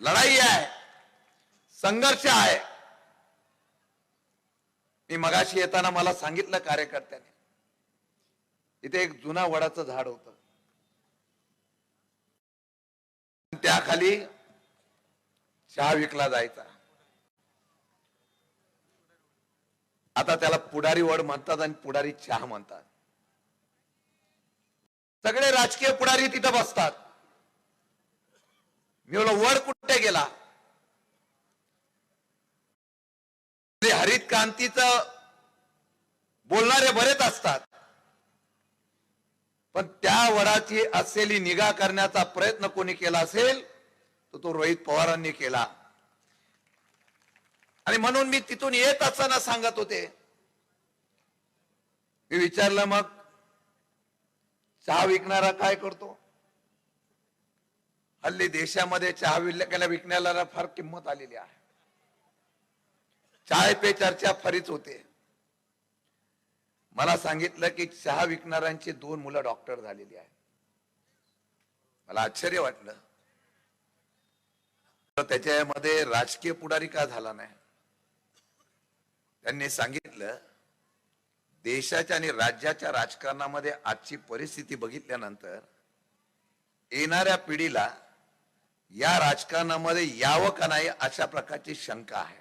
लढाई आहे संघर्ष आहे. मी मगाशी येताना मला सांगितलं कार्यकर्त्याने इथे एक जुना वडाचं झाड होत. त्याखाली चहा विकला जायचा. आता त्याला पुढारी वड म्हणतात आणि पुढारी चहा म्हणतात. सगळे राजकीय पुढारी तिथं बसतात. मी बोला वड कुठे गेला? हरित क्रांतीच बोलणारे बरेच असतात. पण त्या वडाची असलेली निगा करण्याचा प्रयत्न कोणी केला असेल तर तो रोहित पवारांनी केला. आणि म्हणून मी तिथून येत असताना सांगत होते. मी विचारलं मग चहा विकणारा काय करतो? हल्ली देशामध्ये चहा विकल्या विकण्याला फार किंमत आलेली आहे. चाय पे चर्चा फरीच होते. मला सांगितलं की चहा विकणाऱ्यांची दोन मुलं डॉक्टर झालेली आहेत. मला आश्चर्य वाटलं. तर त्याच्यामध्ये राजकीय पुढारी का झाला नाही? त्यांनी सांगितलं देशाच्या आणि राज्याच्या राजकारणामध्ये आजची परिस्थिती बघितल्यानंतर येणाऱ्या पिढीला या राजकारणामध्ये यावं का नाही अशा प्रकारची शंका आहे.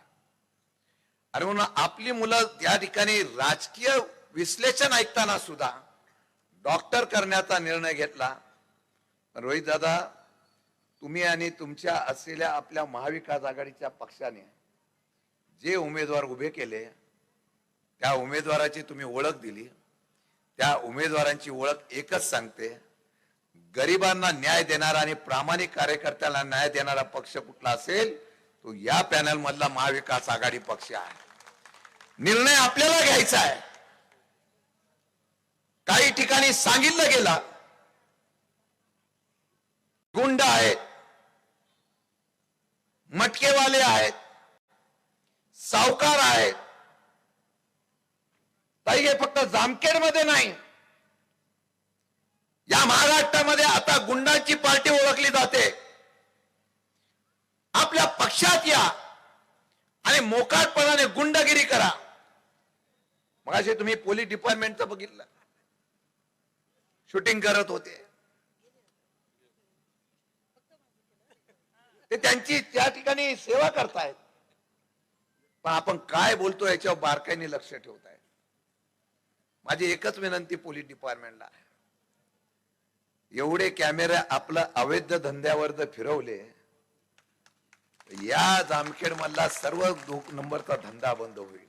आणि म्हणून आपली मुलं या ठिकाणी राजकीय विश्लेषण ऐकताना सुद्धा डॉक्टर करण्याचा निर्णय घेतला. रोहित दादा तुम्ही आणि तुमच्या असलेल्या आपल्या महाविकास आघाडीच्या पक्षाने जे उमेदवार उभे केले त्या उमेदवाराची तुम्ही ओळख दिली. त्या उमेदवारांची ओळख एकच सांगते. गरिबांना न्याय देणारा आणि प्रामाणिक कार्यकर्त्याला न्याय देणारा पक्ष कुठला असेल तो या पॅनल मधला महाविकास आघाडी पक्ष आहे. निर्णय आपल्याला घ्यायचा आहे. काही ठिकाणी सांगितलं गेला. गुंड आहेत. मटकेवाले आहेत. सावकार आहेत. ताई हे फक्त जामखेडमध्ये नाही. या महाराष्ट्रामध्ये आता गुंडांची पार्टी ओळखली जाते. आपल्या पक्षात या आणि मोकाटपणाने गुंडगिरी करा. मग तुम्ही पोलीस डिपार्टमेंटचं बघितलं. शूटिंग करत होते. ते त्यांची त्या ठिकाणी सेवा करतायत. पण आपण काय बोलतो याच्यावर बारकाईने लक्ष ठेवताय माझी एकच विनंती पोलीस डिपार्टमेंटला. आहे एवढे कॅमेरे आपला अवैध धंद्यावर जर फिरवले या जामखेड मधला सर्व नंबरचा धंदा बंद होईल.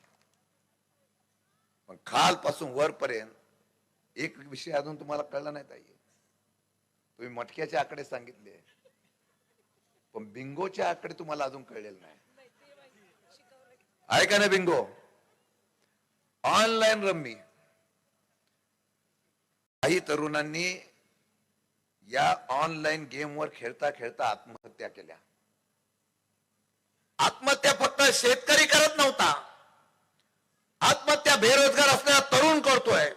पण खालपासून वरपर्यंत एक विषय अजून तुम्हाला कळला नाही ताई. तुम्ही मटक्याचे आकडे सांगितले. पण बिंगोचे आकडे तुम्हाला अजून कळलेले नाही. आहे का ना बिंगो. Online rummy. काही तरुणांनी या ऑनलाईन गेमवर खेळता खेळता आत्महत्या केल्या. आत्महत्या फक्त शेतकरी करत नव्हता. आत्महत्या बेरोजगार असलेला तरुण करतोय.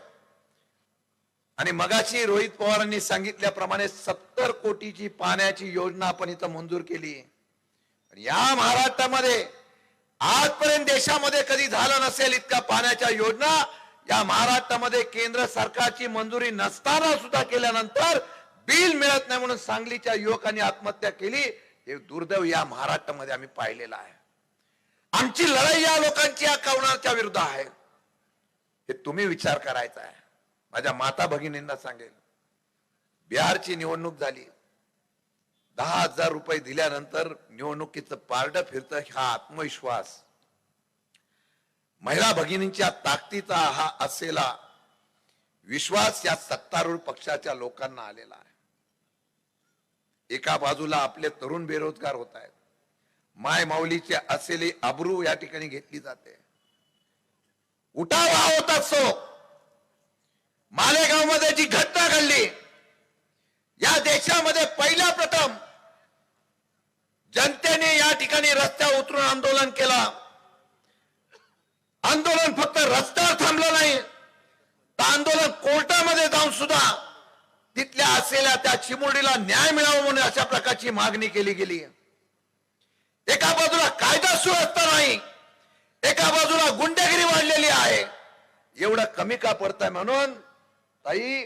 आणि मगाशी रोहित पवारांनी सांगितल्याप्रमाणे सत्तर कोटीची पाण्याची योजना आपण इथं मंजूर केली. या महाराष्ट्रामध्ये आजपर्यंत देशामध्ये कधी झालं नसेल इतका पाण्याच्या योजना या महाराष्ट्रामध्ये केंद्र सरकारची मंजुरी नसताना सुद्धा केल्यानंतर बिल मिळत नाही म्हणून सांगलीच्या युवकांनी आत्महत्या केली हे दुर्दैव या महाराष्ट्रामध्ये आम्ही पाहिलेलं आहे. आमची लढाई या लोकांची या कवणाच्या विरुद्ध आहे. हे तुम्ही विचार करायचा आहे. माझ्या माता भगिनींना सांगेल बिहारची निवडणूक झाली. दहा हजार रुपये दिल्यानंतर निवडणुकीचं पारड फिरतं हा आत्मविश्वास. महिला भगिनींच्या ताकदीचा हा असलेला विश्वास या सत्तारूढ पक्षाच्या लोकांना आलेला आहे. एका बाजूला आपले तरुण बेरोजगार होत आहेत. माय माऊलीची असलेली अब्रू या ठिकाणी घेतली जाते. उठाव हा होत असतो मालेगावमध्ये जी घटना घडली या देशामध्ये पहिल्या प्रथम जनतेने या ठिकाणी रस्त्यावर उतरून आंदोलन केलं. आंदोलन फक्त रस्त्यावर थांबलं नाही तर आंदोलन कोर्टामध्ये जाऊन सुद्धा तिथल्या असलेल्या त्या चिमुरडीला न्याय मिळावा म्हणून अशा प्रकारची मागणी केली गेली. एका बाजूला कायदा सुव्यवस्था नाही एका बाजूला गुंडगिरी वाढलेली आहे. एवढं कमी का पडतंय म्हणून ताई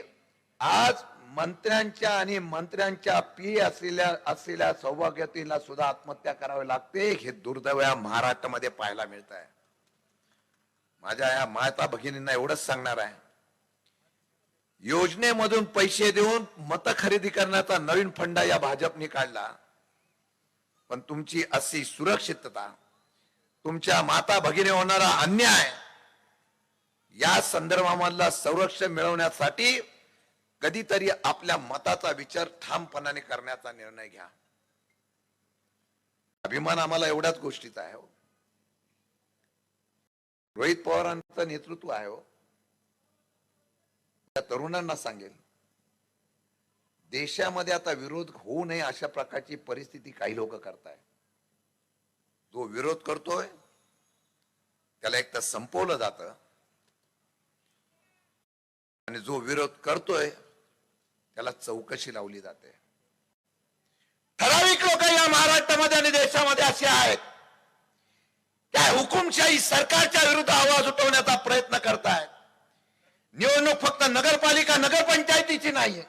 आज मंत्र्यांच्या आणि मंत्र्यांच्या पी असलेल्या असलेल्या सौभाग्यतीला सुद्धा आत्महत्या करावी लागते हे दुर्दैव या महाराष्ट्रामध्ये पाहायला मिळत आहे माझ्या या माता भगिनींना एवढंच सांगणार आहे. योजनेमधून पैसे देऊन मत खरेदी करण्याचा नवीन फंडा या भाजपने काढला. पण तुमची अशी सुरक्षितता तुमच्या माता भगिनी होणारा अन्याय या संदर्भामधला संरक्षण मिळवण्यासाठी कधीतरी आपल्या मताचा विचार ठामपणाने करण्याचा निर्णय घ्या. अभिमान आम्हाला एवढ्याच गोष्टीचा आहे हो. रोहित पवारांचं नेतृत्व आहे हो. तरुणांना सांगेल देशामध्ये आता विरोध होऊ नये अशा प्रकारची परिस्थिती काही लोक करताय जो विरोध करतोय त्याला एक तर संपवलं जात आणि जो विरोध करतोय त्याला चौकशी लावली जाते. ठराविक लोक या महाराष्ट्रामध्ये आणि देशामध्ये असे आहेत त्या हुकुमशाही सरकारच्या विरुद्ध आवाज उठवण्याचा प्रयत्न करतायत. निवडणूक फक्त नगरपालिका नगरपंचायतीची नाहीये.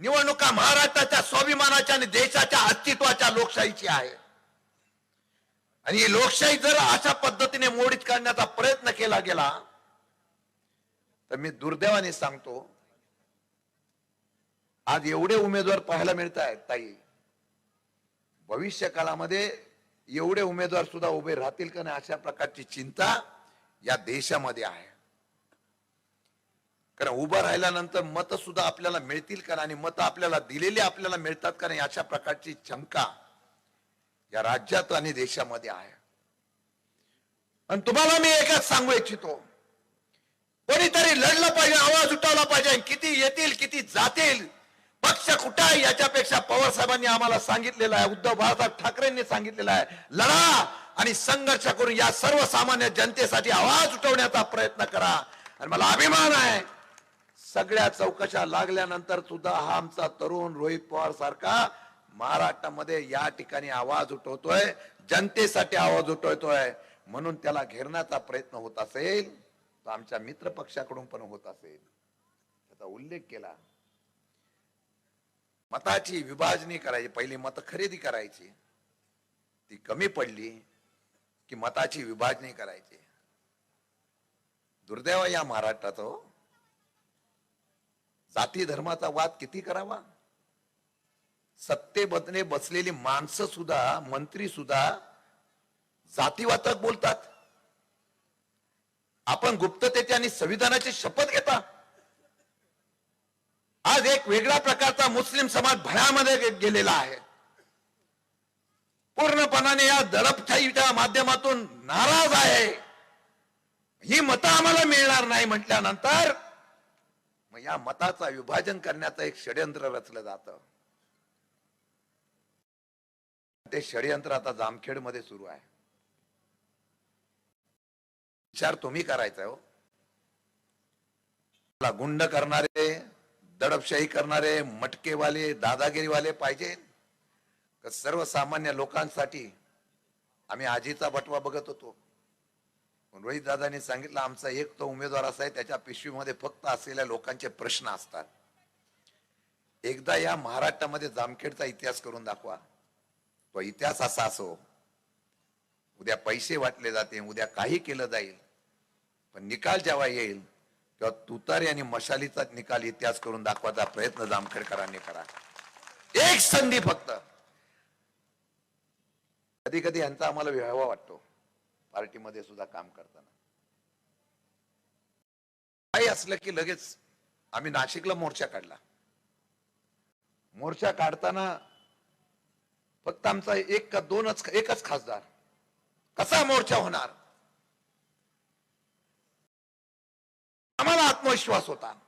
निवडणुका महाराष्ट्राच्या स्वाभिमानाच्या आणि देशाच्या अस्तित्वाच्या लोकशाहीची आहे. आणि ही लोकशाही जर अशा पद्धतीने मोडीत काढण्याचा प्रयत्न केला गेला तर मी दुर्दैवाने सांगतो आज एवढे उमेदवार पाहायला मिळत आहेत ताई. भविष्य काळामध्ये एवढे उमेदवार सुद्धा उभे राहतील का नाही अशा प्रकारची चिंता या देशामध्ये आहे. कारण उभं राहिल्यानंतर मत सुद्धा आपल्याला मिळतील का आणि मत आपल्याला दिलेली आपल्याला मिळतात का नाही अशा प्रकारची शंका या राज्यात आणि देशामध्ये आहे. आणि तुम्हाला मी एकच सांगू इच्छितो. कोणीतरी लढलं पाहिजे आवाज उठवला पाहिजे आणि किती येतील किती जातील पक्ष कुठं आहे याच्यापेक्षा पवार साहेबांनी आम्हाला सांगितलेलं आहे उद्धव बाळासाहेब ठाकरेंनी सांगितलेलं आहे लढा आणि संघर्ष करून या सर्वसामान्य जनतेसाठी आवाज उठवण्याचा प्रयत्न करा. आणि मला अभिमान आहे सगळ्या चौकशा लागल्यानंतर सुद्धा हा आमचा तरुण रोहित पवार सारखा महाराष्ट्रामध्ये या ठिकाणी आवाज उठवतोय जनतेसाठी आवाज उठवतोय. म्हणून त्याला घेरण्याचा प्रयत्न होत असेल तो आमच्या मित्र पक्षाकडून पण होत असेल. त्याचा उल्लेख केला. मताची विभाजणी करायची पहिली मत खरेदी करायची. ती कमी पडली की मताची विभाजणी करायची. दुर्दैव या महाराष्ट्रात हो जाती धर्माचा वाद किती करावा? सत्तेबदने बसलेली माणसं सुद्धा मंत्री सुद्धा जातीवाचक बोलतात. आपण गुप्ततेची आणि संविधानाची शपथ घेता. आज एक वेगळ्या प्रकारचा मुस्लिम समाज भयामध्ये गेलेला आहे. पूर्णपणाने या दडपशाहीच्या माध्यमातून नाराज आहे. ही मतं आम्हाला मिळणार नाही म्हटल्यानंतर मग या मताचा विभाजन करण्याचं एक षडयंत्र रचलं जातं. ते षडयंत्र आता जामखेडमध्ये सुरू आहे. विचार तुम्ही करायचा हो. मला गुंड करणारे दडपशाही करणारे मटकेवाले दादागिरीवाले पाहिजे. सर्वसामान्य लोकांसाठी आम्ही आजीचा बटवा बघत होतो. रोहित दादांनी सांगितलं आमचा एक तो उमेदवार असा आहे त्याच्या पिशवीमध्ये फक्त असलेल्या लोकांचे प्रश्न असतात. एकदा या महाराष्ट्रामध्ये जामखेडचा इतिहास करून दाखवा. तो इतिहास असा असो. उद्या पैसे वाटले जाते उद्या काही केलं जाईल पण निकाल जेव्हा येईल तेव्हा तुतारी आणि मशालीचा निकाल इतिहास करून दाखवायचा प्रयत्न जामखेडकरांनी करा. एक संधी फक्त. कधी कधी यांचा आम्हाला विहावा वाटतो. पार्टीमध्ये सुद्धा काम करताना. काही असलं की लगेच आम्ही नाशिकला मोर्चा काढला. मोर्चा काढताना फक्त आमचा एक का दोनच एकच खासदार. कसा मोर्चा होणार? आम्हाला आत्मविश्वास होता.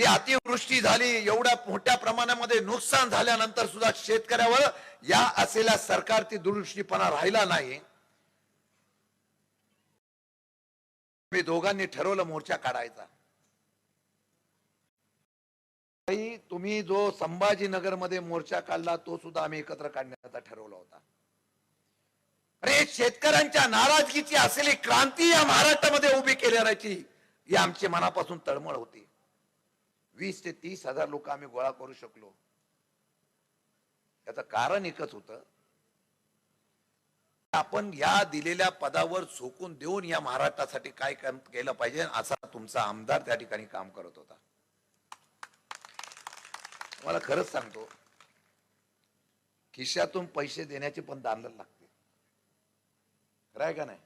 ही अतिवृष्टी झाली एवढ्या मोठ्या प्रमाणामध्ये नुकसान झाल्यानंतर सुद्धा शेतकऱ्यावर या असलेल्या सरकारची दुरुष्टीपणा राहिला नाही. मी दोघांनी ठरवलं मोर्चा काढायचा. तुम्ही जो संभाजीनगरमध्ये मोर्चा काढला तो सुद्धा आम्ही एकत्र काढण्याचा ठरवला होता. अरे शेतकऱ्यांच्या नाराजगीची असलेली क्रांती या महाराष्ट्रामध्ये उभी केल्याची ही आमची मनापासून तळमळ होती. वीस ते तीस हजार लोक आम्ही गोळा करू शकलो. याचं कारण एकच होतं आपण या दिलेल्या पदावर झोकून देऊन या महाराष्ट्रासाठी काय काम केलं पाहिजे असा तुमचा आमदार त्या ठिकाणी काम करत होता. मला खरंच सांगतो खिशातून पैसे देण्याची पण दांडल लागते. खरं आहे का नाही?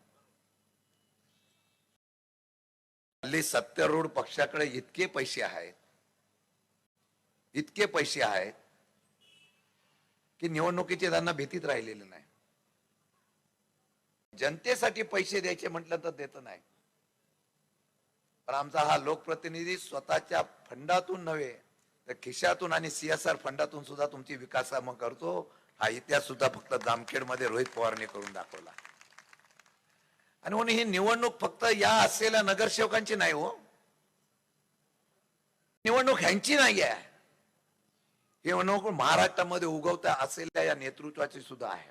हल्ली सत्यारूढ पक्षाकडे इतके पैसे आहेत इतके पैसे आहेत की निवडणुकीचे त्यांना भीतीत राहिलेले नाही. जनतेसाठी पैसे द्यायचे म्हटलं तर देत नाही. पण आमचा हा लोकप्रतिनिधी स्वतःच्या फंडातून नव्हे तर खिशातून आणि सीएसआर फंडातून सुद्धा तुमची विकास कामं करतो. हा इतिहास सुद्धा फक्त जामखेडमध्ये रोहित पवारने करून दाखवला. आणि म्हणून ही निवडणूक फक्त या असलेल्या नगरसेवकांची नाही हो. निवडणूक ह्यांची नाही आहे हे निवडणूक महाराष्ट्रामध्ये उगवता असलेल्या या नेतृत्वाची सुद्धा आहे.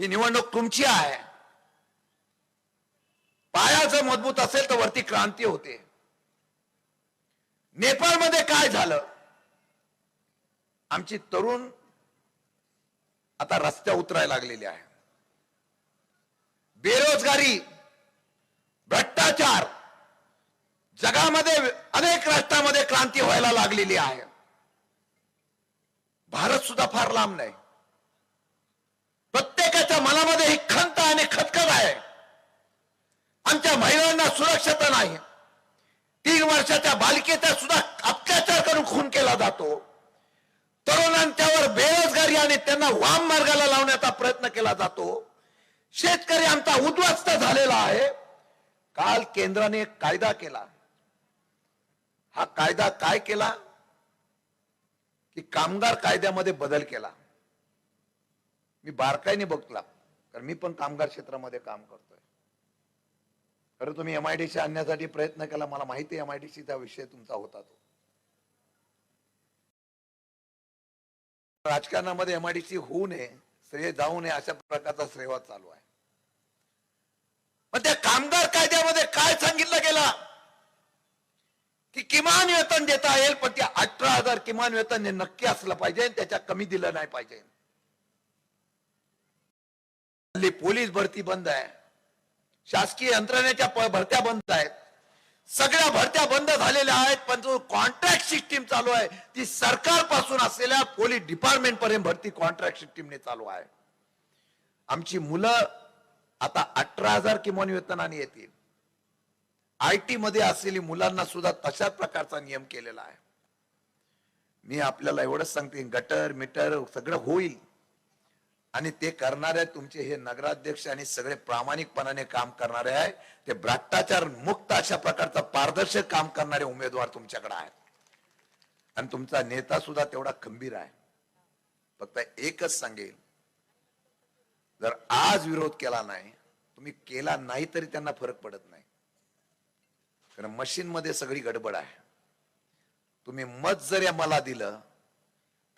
ही निवडणूक तुमची आहे. पाया जर मजबूत असेल तर वरती क्रांती होते. नेपाळमध्ये काय झालं? आमची तरुण आता रस्त्या उतरायला लागलेली आहे. बेरोजगारी भ्रष्टाचार जगामध्ये अनेक राष्ट्रामध्ये क्रांती व्हायला लागलेली आहे. भारत सुद्धा फार लांब नाही. प्रत्येकाच्या मनामध्ये ही खंत आणि खतखत आहे. आमच्या महिलांना सुरक्षता नाही. तीन वर्षाच्या बालिकेचा सुद्धा अत्याचार करून खून केला जातो. तरुणांच्यावर बेरोजगारी आणि त्यांना वाम मार्गाला लावण्याचा प्रयत्न केला जातो. शेतकरी आमचा उद्ध्वस्त झालेला आहे. काल केंद्राने एक कायदा केला. हा कायदा काय केला? की कामगार कायद्यामध्ये बदल केला. मी बारकाईने बघतला कारण मी पण कामगार क्षेत्रामध्ये काम करतोय. खरं तुम्ही एमआयडीसी आणण्यासाठी प्रयत्न केला मला माहिती आहे एमआयडीसीचा विषय तुमचा होता तो. राजकारणामध्ये एमआयडीसी होऊ नये श्रेय जाऊ नये अशा प्रकारचा श्रेयवाद चालू आहे. पण त्या कामगार कायद्यामध्ये काय सांगितलं गेलं? की किमान वेतन देता येईल पण ते अठरा हजार किमान वेतन हे नक्की असलं पाहिजे त्याच्या कमी दिलं नाही पाहिजे. हल्ली पोलीस भरती बंद आहे. शासकीय यंत्रणेच्या भरत्या बंद आहेत. सगळ्या भरत्या बंद झालेल्या आहेत पण जो कॉन्ट्रॅक्ट सिस्टीम चालू आहे ती सरकारपासून असलेल्या पोलीस डिपार्टमेंट पर्यंत भरती कॉन्ट्रॅक्ट सिस्टीमने चालू आहे. आमची मुलं आता अठरा हजार किमान वेतनाने येतील. आय टी मध्ये असलेली मुलांना सुद्धा तशाच प्रकारचा नियम केलेला आहे. मी आपल्याला एवढंच सांगते गटर मीटर सगळं होईल. आणि ते करणारे तुमचे हे नगराध्यक्ष आणि सगळे प्रामाणिकपणाने काम करणारे आहे. ते भ्रष्टाचार मुक्त अशा प्रकारचा पारदर्शक काम करणारे उमेदवार तुमच्याकडे आहेत. आणि तुमचा नेता सुद्धा तेवढा खंबीर आहे. फक्त एकच सांगेल जर आज विरोध केला नाही तुम्ही केला नाही तरी त्यांना फरक पडत नाही. कारण मशीनमध्ये सगळी गडबड आहे. तुम्ही मत जर या मला दिलं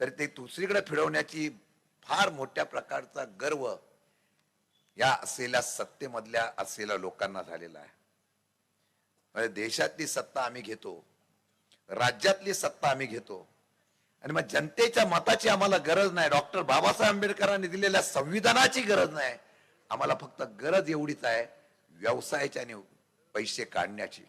तर ते दुसरीकडे फिरवण्याची फार मोठ्या प्रकारचा गर्व या असलेल्या सत्तेमधल्या असलेल्या लोकांना झालेला आहे. म्हणजे देशातली सत्ता आम्ही घेतो राज्यातली सत्ता आम्ही घेतो आणि मग जनतेच्या मताची आम्हाला गरज नाही. डॉक्टर बाबासाहेब आंबेडकरांनी दिलेल्या संविधानाची गरज नाही. आम्हाला फक्त गरज एवढीच आहे व्यवसायाची आणि पैसे काढण्याची.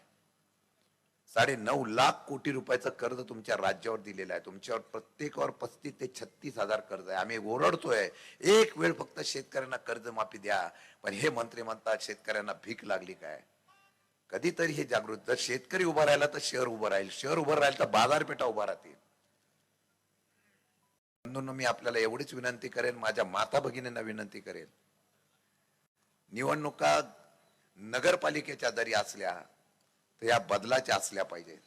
साडे नऊ लाख कोटी रुपयाचं कर्ज तुमच्या राज्यावर दिलेलं आहे. तुमच्यावर प्रत्येकावर पस्तीस ते छत्तीस हजार कर्ज आहे. आम्ही ओरडतोय. एक वेळ फक्त शेतकऱ्यांना कर्जमाफी द्या. पण हे मंत्री म्हणतात शेतकऱ्यांना भीक लागली काय? कधीतरी हे जागृत. जर शेतकरी उभा राहिला तर शहर उभं राहील. शहर उभं राहील तर बाजारपेठा उभा राहतील. म्हणून मी आपल्याला एवढीच विनंती करेन. माझ्या माता भगिनींना विनंती करेन. निवडणुका नगरपालिकेच्या जरी असल्या तर या बदलाच्या असल्या पाहिजेत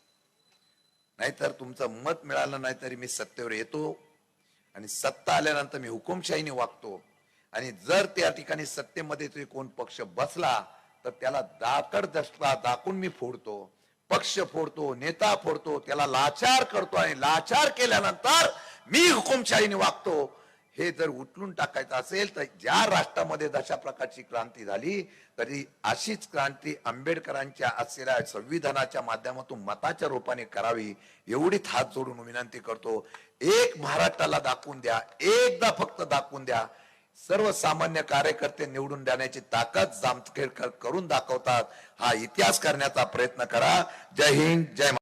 नाहीतर तुमचं मत मिळालं नाही तरी मी सत्तेवर येतो आणि सत्ता आल्यानंतर मी हुकुमशाहीने वागतो. आणि जर त्या ठिकाणी सत्तेमध्ये तरी कोण पक्ष बसला तर त्याला दाकड दसला दाखवून मी फोडतो. पक्ष फोडतो नेता फोडतो त्याला लाचार करतो आणि लाचार केल्यानंतर मी हुकुमशाहीने वागतो. हे जर उचलून टाकायचं असेल तर ज्या राष्ट्रामध्ये जशा प्रकारची क्रांती झाली तरी अशीच क्रांती आंबेडकरांच्या असलेल्या संविधानाच्या माध्यमातून मताच्या रूपाने करावी एवढीच हात जोडून विनंती करतो. एक महाराष्ट्राला दाखवून द्या एकदा फक्त दाखवून द्या. सर्वसामान्य कार्यकर्ते निवडून देण्याची ताकद जामखेडकर करून दाखवतात. हा इतिहास करण्याचा प्रयत्न करा. जय हिंद जय